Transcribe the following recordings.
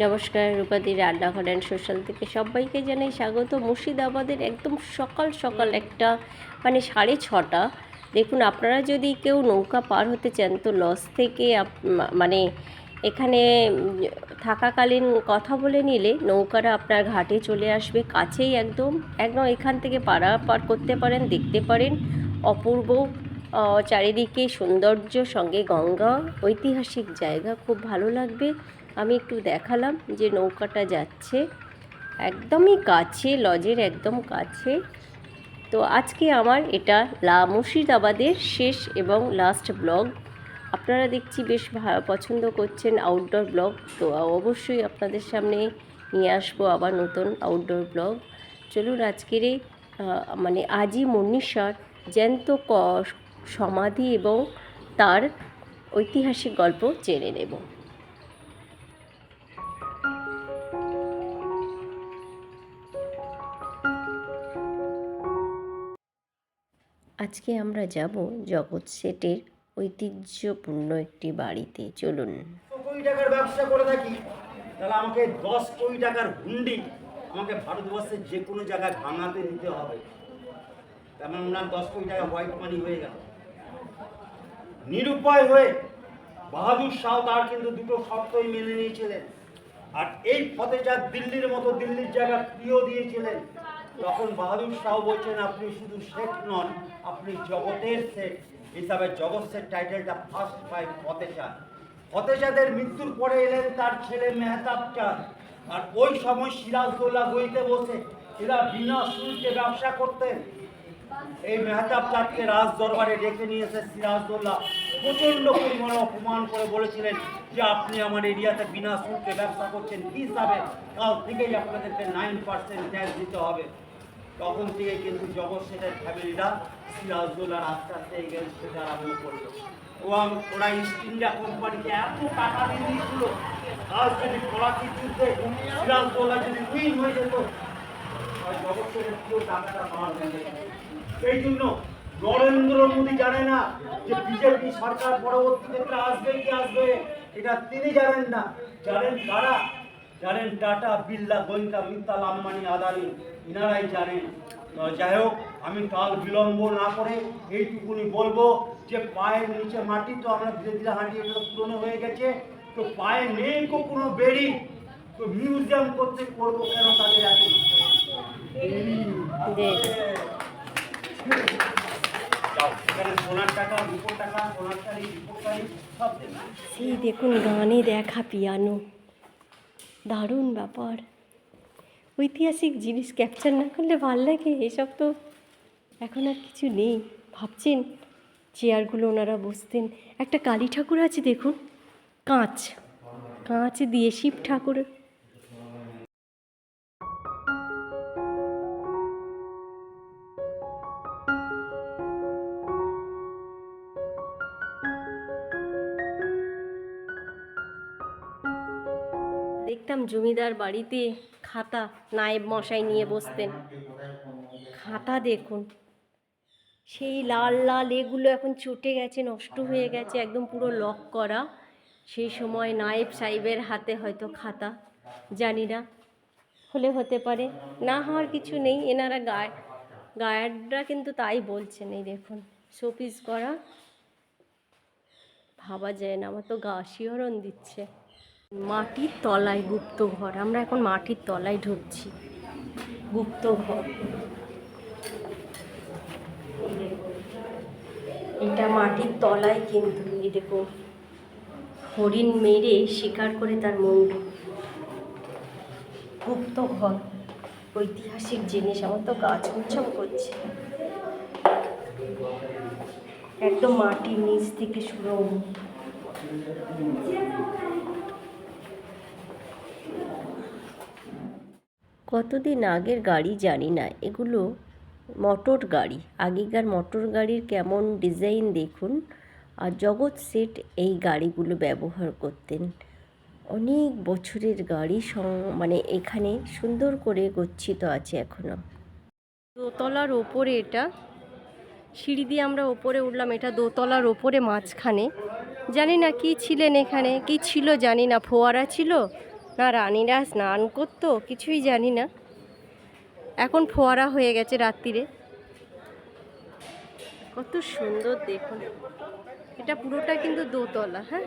নমস্কার, রূপাদি রান্নাঘর and social থেকে সবাইকে জানাই স্বাগত। মুর্শিদাবাদের একদম সকাল সকাল একটা মানে সাড়ে ছটা। দেখুন, আপনারা যদি কেউ নৌকা পার হতে চান, তো লস থেকে মানে এখানে থাকাকালীন কথা বলে নিলে নৌকাটা আপনার ঘাটে চলে আসবে, কাছেই একদম। একদম এখান থেকে পারা পার করতে পারেন, দেখতে পারেন। অপূর্ব চারিদিকে সৌন্দর্য, সঙ্গে গঙ্গা। ঐতিহাসিক জায়গা, খুব ভালো লাগবে। আমি একটু দেখালাম যে নৌকাটা যাচ্ছে। একদমই কাছে, লজের একদম কাছে। তো আজকে আমার এটা লা মুর্শিদাবাদের শেষ এবং লাস্ট ব্লগ আপনারা দেখছি বেশ পছন্দ করছেন আউটডোর ব্লগ তো অবশ্যই আপনাদের সামনে নিয়ে আসব আবার নতুন আউটডোর ব্লগ চলুন আজকের মানে আজি মনীষার জ্যান্ত ক- সমাধি এবং তার ঐতিহাসিক গল্প জেনে নেব। আজকে আমরা যাব জগৎ সেটের ঐতিহ্যপূর্ণ একটি বাড়িতে। চলুন। কোটি টাকার ব্যবসা করে থাকি, তাহলে আমাকে দশ কোটি টাকার হুন্ডি আমাকে ভারতবর্ষের যে কোনো জায়গায় ভাঙাতে নিতে হবে। তেমন ওনার দশ কোটি টাকা হোয়াইট মানি হয়ে গেল। নিরুপায় হয়ে বাহাদুর শাহ তার কিন্তু দুটো শর্তই মেনে নিয়েছিলেন। আর এই ফতেজাদ দিল্লির মতো দিল্লির জায়গা প্রিয় দিয়েছিলেন। তখন বাহাদুর শাহ বলছেন, আপনি শুধু শেখ নন, আপনি জগতের শেখ। হিসাবে জগৎ শেখ টাইটেলটা ফার্স্ট পায় ফতেজাদ ফতেজাদের মৃত্যুর পরে এলেন তার ছেলে মেহতাব চাঁদ। আর ওই সময় সিরাজদৌল্লা গইতে বসে এরা বিনা শুল্কে ব্যবসা করতেন। এই মেহতাব চাঁদকে রাজ দরবারে ডেকে নিয়ে এসে সিরাজদৌল্লা প্রচণ্ড পরিমাণে অপমান করে বলেছিলেন যে, আপনি আমার এরিয়াতে বিনা শুল্কে ব্যবসা করছেন। হিসাবে? কাল থেকেই আপনাদেরকে নাইন পার্সেন্ট ট্যাক্স দিতে হবে। তখন থেকে কিন্তু জগৎ সেটের ফ্যামিলিরা সিরাজদৌল্লার আস্তে আস্তে এগেল সেটা আরম্ভ করল। এবং ওরা ইস্ট ইন্ডিয়া কোম্পানিকে এত টাকা দিয়ে দিয়েছিল। আজ যদি ফরাসি যুদ্ধে সিরাজদৌল্লা যদি উইন হয়ে যেত এই জন্য নরেন্দ্র মোদী জানে না যে বিজেপি সরকার পরবর্তী ক্ষেত্রে আসবে কি আসবে, এটা তিনি জানেন না। জানেন কারা? জানেন টাটা, বিল্লা গোয়েঙ্কা মিত্তাল আম্বানি আদানি। ইনারাই জানেন। যাই হোক, আমি কাল বিলম্ব না করে এইটুকুনি বলব যে পায়ের নিচে মাটি তো আমরা ধীরে ধীরে হাঁটি এটা পুরনো হয়ে গেছে। তো পায়ে নেই কো কোনো বেরি তো মিউজিয়াম করতে করব কেন তাদের এত সেই দেখুন, গানে দেখা পিয়ানো। দারুণ ব্যাপার। ঐতিহাসিক জিনিস ক্যাপচার না করলে ভালো লাগে? এসব তো এখন আর কিছু নেই। ভাবছেন চেয়ারগুলো ওনারা বসতেন। একটা কালী ঠাকুর আছে দেখুন। কাঁচ। কাঁচ দিয়ে শিব ঠাকুর। দেখতাম জমিদার বাড়িতে খাতা নায়েব মশাই নিয়ে বসতেন। খাতা দেখুন। সেই লাল লাল এগুলো এখন চটে গেছে, নষ্ট হয়ে গেছে, একদম পুরো লক করা। সেই সময় নায়েব সাহেবের হাতে হয়তো খাতা, জানি না, হলে হতে পারে। না হওয়ার কিছু নেই, এনারা গায় গায়াররা কিন্তু তাই বলছেন, এই দেখুন, শোপিস করা। ভাবা যায় না, আমার তো গা শিহরণ দিচ্ছে। মাটির তলায় গুপ্ত ঘর আমরা এখন মাটির তলায় ঢুকছি। গুপ্ত ঘর এটা মাটির তলায় কিন্তু, এই দেখো, হরিণ মেরে শিকার করে তার মুন্ডু। গুপ্ত ঘর ঐতিহাসিক জিনিস, আমার তো গাছ ছমছম করছে। একদম মাটির নিচ থেকে সুরঙ্গ কতদিন আগের গাড়ি জানি না, এগুলো মোটর গাড়ি। আগেকার মোটর গাড়ির কেমন ডিজাইন দেখুন। আর জগৎ সেট এই গাড়িগুলো ব্যবহার করতেন। অনেক বছরের গাড়ি মানে এখানে সুন্দর করে গচ্ছিত আছে এখনও। দোতলার ওপরে এটা। সিঁড়ি দিয়ে আমরা ওপরে উঠলাম, এটা দোতলার ওপরে মাঝখানে। জানি না কি ছিলেন এখানে, কি ছিল জানি না, ফোয়ারা ছিল? না, রানীরা স্নান করতো, কিছুই জানি না। এখন ফোয়ারা হয়ে গেছে রাত্রিরে। কত সুন্দর দেখুন। এটা পুরোটা কিন্তু দোতলা হ্যাঁ।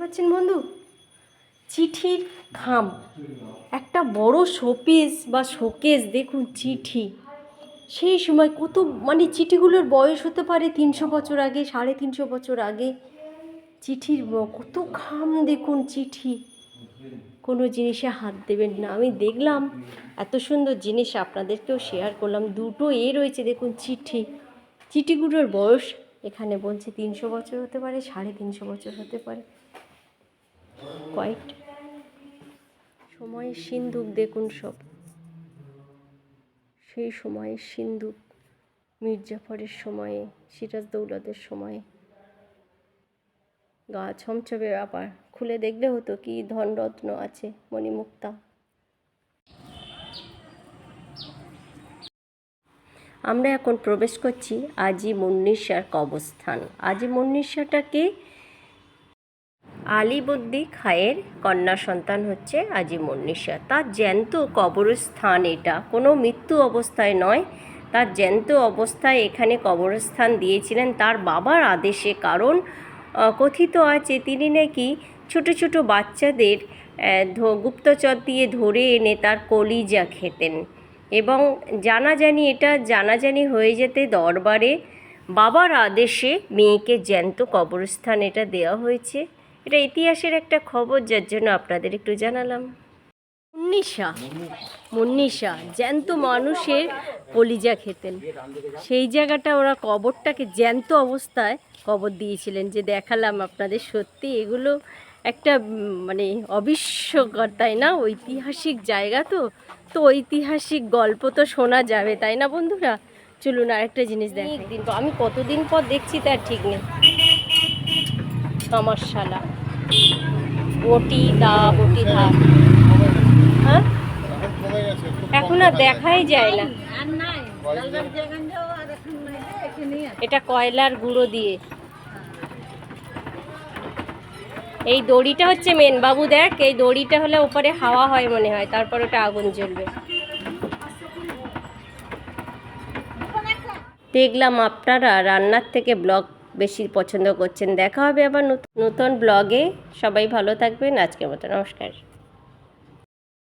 পাচ্ছেন বন্ধু? চিঠির খাম। একটা বড় শোপিস বা শোকেস, দেখুন চিঠি। সেই সময় কত মানে চিঠিগুলোর বয়স হতে পারে তিনশো বছর আগে, সাড়ে তিনশো বছর আগে। চিঠির কত খাম দেখুন চিঠি। কোনো জিনিসে হাত দেবেন না। আমি দেখলাম এত সুন্দর জিনিস আপনাদেরকেও শেয়ার করলাম। দুটো এ রয়েছে, দেখুন চিঠি। চিঠিগুলোর বয়স এখানে বলছে তিনশো বছর হতে পারে, সাড়ে তিনশো বছর হতে পারে। কয়েকটা সময়ের সিন্ধুক, দেখুন সব। সেই সময়ের সিন্ধুক, মির্জাফরের সময়ে সিরাজ দৌলতের সময়ে। গা ছমছমে ব্যাপার খুলে দেখলে হতো কি ধনরত্ন আছে মণিমুক্তা। আমরা এখন প্রবেশ করছি আজি মুন্নিশার কবস্থান আজি মুন্নিশাটাকে আলিবদ্দি খায়ের কন্যা সন্তান হচ্ছে আজি মুন্নিশা তার জ্যান্ত কবরস্থান এটা। কোনো মৃত্যু অবস্থায় নয়। তার জ্যান্ত অবস্থায় এখানে কবরস্থান দিয়েছিলেন তার বাবার আদেশে। কারণ কথিত আছে তিনি নাকি ছোট ছোট বাচ্চাদের গুপ্তচর দিয়ে ধরে এনে তার কলিজা খেতেন। এবং জানাজানি এটা, জানাজানি হয়ে যেতে দরবারে বাবার আদেশে মেয়েকে জ্যান্ত কবরস্থান এটা দেওয়া হয়েছে। এটা ইতিহাসের একটা খবর যার জন্য আপনাদের একটু জানালাম। মুন্নিশা। মুন্নিশা জ্যান্ত মানুষের কলিজা খেতেন। সেই জায়গাটা ওরা কবরটাকে জ্যান্ত অবস্থায় কবর দিয়েছিলেন যে দেখালাম আপনাদের সত্যি এগুলো একটা মানে অবিস্ময়কর তাই না? ঐতিহাসিক জায়গা তো। তো ঐতিহাসিক গল্প তো শোনা যাবে তাই না বন্ধুরা? চলুন আরেকটা জিনিস দেখ। আমি কতদিন পর দেখছি তার ঠিক নেই। শালা বটি দা বটি দা হ্যাঁ? এখন আর দেখাই যায় না। এটা কয়লার গুঁড়ো দিয়ে। এই দড়িটা হচ্ছে মেন বাবু দেখ, এই দড়িটা হলে ওপরে হাওয়া হয় মনে হয়, তারপর ওটা আগুন জ্বলবে। দেখলাম আপনারা রান্নার থেকে ব্লগ বেশি পছন্দ করছেন। দেখা হবে আবার নতুন নতুন ব্লগে। সবাই ভালো থাকবেন। আজকের মতো নমস্কার।